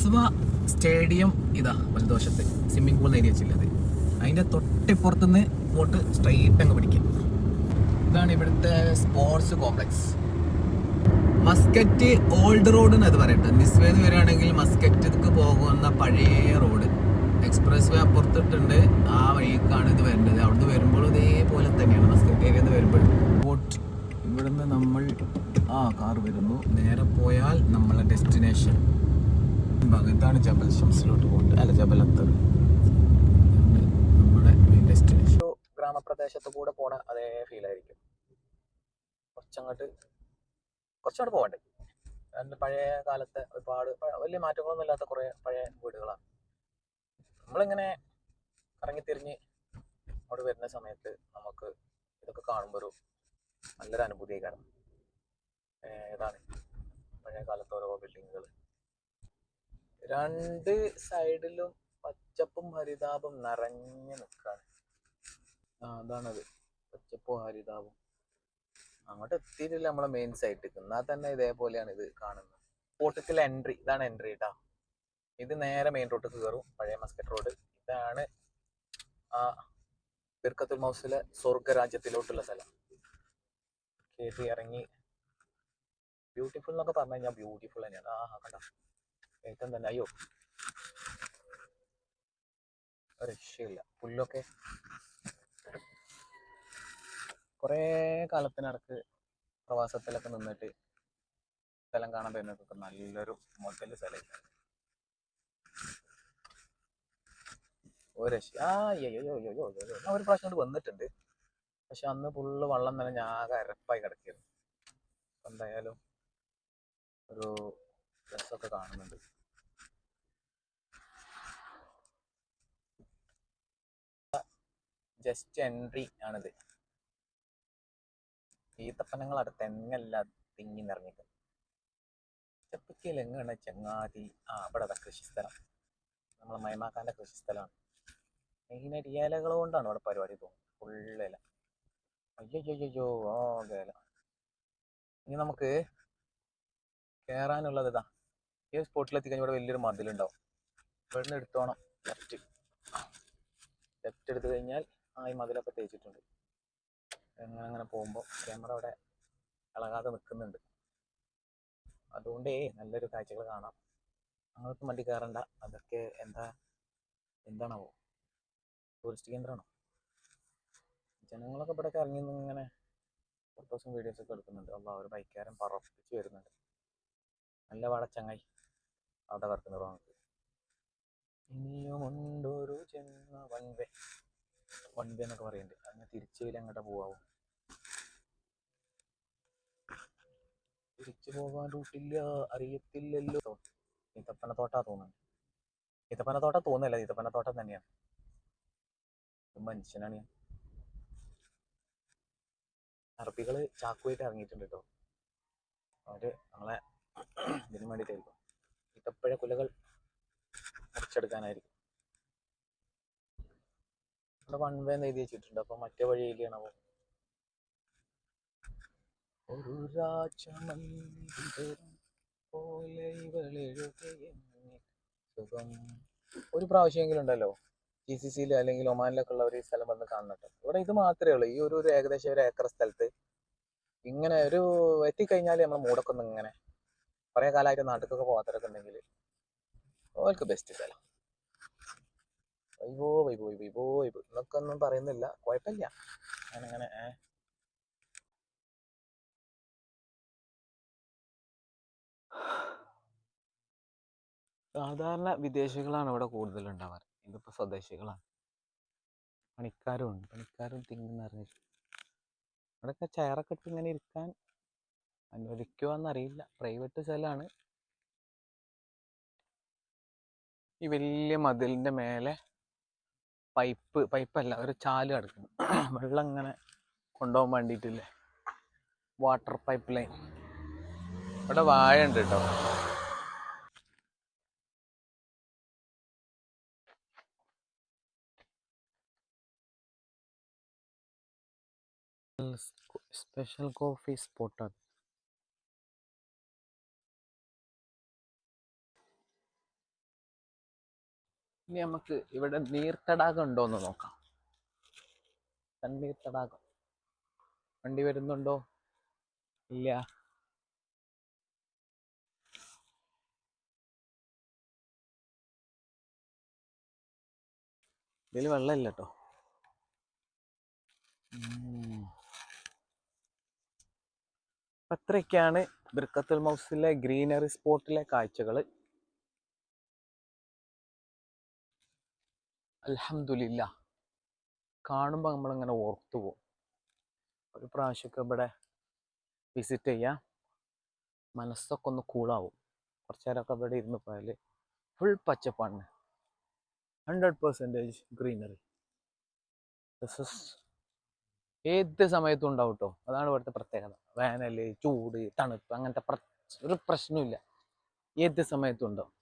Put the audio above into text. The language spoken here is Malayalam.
കസ്വ സ്റ്റേഡിയം ഇതാ വലതുവശത്ത്. സ്വിമ്മിംഗ് പൂൾ നേരി വെച്ചില്ലത് അതിന്റെ തൊട്ടിപ്പുറത്തുനിന്ന് പോട്ട് സ്ട്രൈറ്റ് അങ്ങ് പിടിക്കും. ഇതാണ് ഇവിടുത്തെ sports complex Muscat old road എന്ന് അത് പറയട്ടെ. നിസ്വേന്ന് വരികയാണെങ്കിൽ മസ്കറ്റിക്ക് പോകുന്ന പഴയ റോഡ് എക്സ്പ്രസ് വേ അപ്പുറത്തിട്ടുണ്ട്. ആ വഴിക്കാണ് ഇത് വരേണ്ടത്. അവിടുന്ന് വരുമ്പോൾ ഇതേപോലെ തന്നെയാണ് മസ്കറ്റ് ഏരിയ വരുമ്പോൾ. ഇവിടുന്ന് നമ്മൾ ആ കാർ വരുന്നു. നേരെ പോയാൽ നമ്മളെ ഡെസ്റ്റിനേഷൻ ഇതാണ് ജബൽ ഷംസിലോട്ട് പോകുന്നത് അല്ല ജബൽ അത്തർ നമ്മുടെ മെയിൻ ഡെസ്റ്റിനേഷൻ ഗ്രാമപ്രദേശത്ത് കൂടെ പോണ അതേ ഫീൽ ആയിരിക്കും. കുറച്ചങ്ങോട്ട് കുറച്ചങ്ങോട്ട് പോകണ്ടേ? കാരണം പഴയ കാലത്തെ ഒരുപാട് വലിയ മാറ്റങ്ങളൊന്നും ഇല്ലാത്ത കുറേ പഴയ വീടുകളാണ്. നമ്മളിങ്ങനെ കറങ്ങിത്തിരിഞ്ഞ് അവിടെ വരുന്ന സമയത്ത് നമുക്ക് ഇതൊക്കെ കാണുമ്പോൾ ഒരു നല്ലൊരു അനുഭൂതി കാരണം ഏതാണ്? പഴയ കാലത്ത് ഓരോ ബിൽഡിങ്ങുകൾ രണ്ട് സൈഡിലും പച്ചപ്പും ഹരിതാപം നിറഞ്ഞു നിൽക്കാണ് ആ അതാണത്. പച്ചപ്പും ഹരിതാപം അങ്ങോട്ട് എത്തിയിട്ടില്ല നമ്മളെ മെയിൻ സൈറ്റിൽ എന്നാൽ തന്നെ ഇതേപോലെയാണ് ഇത് കാണുന്നത്. പോർട്ടിക്കൽ എൻട്രി ഇതാണ് എൻട്രി കേട്ടാ ഇത് നേരെ മെയിൻ റോഡ് കയറും പഴയ മസ്കറ്റ് റോഡ് ഇതാണ് ആ ബിർക്കത്തുൽ മൗസിലെ സ്വർഗരാജ്യത്തിലോട്ടുള്ള സ്ഥലം. കയറി ഇറങ്ങി. ബ്യൂട്ടിഫുൾ എന്നൊക്കെ പറഞ്ഞു കഴിഞ്ഞാൽ ബ്യൂട്ടിഫുൾ തന്നെയാണ്. ആ കണ്ട? ഏറ്റവും തന്നെ അയ്യോ ഒരു രക്ഷയില്ല പുല്ലൊക്കെ കുറേ കാലത്തിനടക്ക് പ്രവാസത്തിലൊക്കെ നിന്നിട്ട് സ്ഥലം കാണാൻ പറ്റുന്നതൊക്കെ നല്ലൊരു മുതൽ സ്ഥലം ഒരു രക്ഷ ഒരു പ്രാവശ്യം കൊണ്ട് വന്നിട്ടുണ്ട്. പക്ഷെ അന്ന് ഫുള്ള് വള്ളം തന്നെ ഞാൻ ആകെ അരപ്പായി കിടക്കിയിരുന്നു എന്തായാലും ഒരു രസമൊക്കെ കാണുന്നുണ്ട്. ജസ്റ്റ് എൻട്രി ആണിത്. ഈത്തപ്പനങ്ങൾ അടുത്ത് എങ്ങല്ല തിങ്ങി നിറഞ്ഞിട്ട്. ചെപ്പക്കിലെങ്ങാണ് ചങ്ങാതി? ആ അവിടെ അതാ കൃഷിസ്ഥലം. നമ്മളെ മൈമാക്കാന്റെ കൃഷിസ്ഥലമാണ്. മെയിനായിട്ട് ഇലകൾ കൊണ്ടാണ് അവിടെ പരിപാടി തോന്നുന്നത് ഫുള്ള് ഇല. അയ്യോ ഓ ഇല. ഇനി നമുക്ക് കയറാനുള്ളത് ഇതാ. ഈ സ്പോട്ടിലെത്തി കഴിഞ്ഞാൽ ഇവിടെ വലിയൊരു മതിലുണ്ടാവും. ഇവിടുന്ന് എടുത്തോണം. ലെഫ്റ്റ് ലെഫ്റ്റ് എടുത്തു കഴിഞ്ഞാൽ ആ ഈ മതിലൊക്കെ തേച്ചിട്ടുണ്ട്. അങ്ങനെ അങ്ങനെ പോകുമ്പോൾ ക്യാമറ അവിടെ ഇളകാതെ നിൽക്കുന്നുണ്ട് അതുകൊണ്ടേ നല്ലൊരു കാഴ്ചകൾ കാണാം. അങ്ങോട്ടും വണ്ടി കയറണ്ട. അതൊക്കെ എന്താ എന്താണാവോ? ടൂറിസ്റ്റ് കേന്ദ്രമാണോ ജനങ്ങളൊക്കെ ഇവിടെ ഇറങ്ങി നിന്ന് ഇങ്ങനെ ഫോട്ടോസും വീഡിയോസൊക്കെ എടുക്കുന്നുണ്ട്. അല്ല ഒരു ബൈക്കാരൻ പറപ്പിച്ച് വരുന്നുണ്ട്. നല്ല വടച്ചങ്ങായി അവിടെ കിടക്കുന്നത് നമുക്ക് ഇനിയുമുണ്ടൊരു ജന്മ വൺവേ വൺവേ എന്നൊക്കെ പറയുന്നുണ്ട് അങ്ങനെ തിരിച്ചു അങ്ങോട്ട് പോവാമോ തിരിച്ചു പോകാൻ റൂട്ടില്ല അറിയത്തില്ലല്ലോ. ഈത്തപ്പന തോട്ടാ തോന്നുന്നു ഈത്തപ്പന തോട്ട തോന്നല്ല ഈത്തപ്പന തോട്ടം തന്നെയാണ് മനുഷ്യനാണ് ഞാൻ. അറബികൾ ചാക്കുമായിട്ട് ഇറങ്ങിയിട്ടുണ്ട് കേട്ടോ. അവർ നമ്മളെ ഇതിനു വേണ്ടിയിട്ടായിരിക്കും. ഈത്തപ്പഴ കുലകൾ മുറിച്ചെടുക്കാനായിരിക്കും ഇവിടെ വൺ വേ എന്ന് എഴുതി വെച്ചിട്ടുണ്ട്. അപ്പൊ മറ്റേ ഒരു രാജമന്ദിരം പോലെ ഇവളെഴുകയെന്നിൽ സുഖം. ഒരു പ്രാവശ്യമെങ്കിലും ഉണ്ടല്ലോ. ജി സി സിയിൽ അല്ലെങ്കിൽ ഒമാനിലൊക്കെ ഉള്ള ഒരു സ്ഥലം വന്ന് കാണുന്നുണ്ട്. ഇവിടെ ഇത് മാത്രമേ ഉള്ളൂ. ഈ ഒരു ഒരു ഏകദേശം ഒരു ഏക്കർ സ്ഥലത്ത്. ഇങ്ങനെ ഒരു എത്തിക്കഴിഞ്ഞാൽ നമ്മൾ മൂടൊക്കെ ഒന്ന് ഇങ്ങനെ കുറേ കാലമായിട്ട് നാട്ടിലൊക്കെ പോകാത്തവരൊക്കെ ഉണ്ടെങ്കിൽ ഓൾക്ക് ബെസ്റ്റ് സ്ഥലം വൈബോ വൈബോ വൈബോ വൈബോ എന്നൊക്കെ ഒന്നും പറയുന്നില്ല. കുഴപ്പമില്ല ഞാനങ്ങനെ സാധാരണ വിദേശികളാണ് ഇവിടെ കൂടുതൽ ഉണ്ടാവാറ് ഇതിപ്പോൾ സ്വദേശികളാണ്. പണിക്കാരും ഉണ്ട് പണിക്കാരും തിങ്ങി നിറഞ്ഞിട്ട് ഇവിടെയൊക്കെ ചെയറൊക്കെ ഇട്ട് ഇങ്ങനെ ഇരിക്കാൻ അനുവദിക്കുമോയെന്നറിയില്ല പ്രൈവറ്റ് സ്ഥലമാണ് ഈ വലിയ മതിലിന്റെ മേലെ പൈപ്പ് പൈപ്പല്ല ഒരു ചാൽ കിടക്കുന്നു. വെള്ളം ഇങ്ങനെ കൊണ്ടുപോകാൻ വേണ്ടിയിട്ടില്ലേ? Water pipe line. ഇവിടെ വാഴ ഉണ്ട് കേട്ടോ സ്പെഷ്യൽ കോഫി സ്പോട്ടാണ് ഇനി നമുക്ക് ഇവിടെ നീർത്തടാകം ഉണ്ടോ എന്ന് നോക്കാം. തണ്ണീർ തടാകം വണ്ടി വരുന്നുണ്ടോ? ഇല്ല. ഇതിൽ വെള്ളമില്ല കേട്ടോ അത്രയൊക്കെയാണ് ബിർക്കത്തുൽ മൗസിലെ ഗ്രീനറി സ്പോട്ടിലെ കാഴ്ചകൾ അൽഹംദുലില്ല. കാണുമ്പോൾ നമ്മളിങ്ങനെ ഓർത്തു പോകും ഒരു പ്രാവശ്യമൊക്കെ ഇവിടെ വിസിറ്റ് ചെയ്യാം. മനസ്സൊക്കെ ഒന്ന് കൂളാവും. കുറച്ച് നേരമൊക്കെ ഇവിടെ ഇരുന്ന് പോയാൽ ഫുൾ പച്ചപ്പാണ്. ഹൺഡ്രഡ് പെർസെന്റേജ് ഗ്രീനറി ഏത് സമയത്തും ഉണ്ടാവും കേട്ടോ അതാണ് ഇവിടുത്തെ പ്രത്യേകത. വേനൽ ചൂട് തണുപ്പ് അങ്ങനത്തെ ഒരു പ്രശ്നമില്ല ഏത് സമയത്തും ഉണ്ടാവും.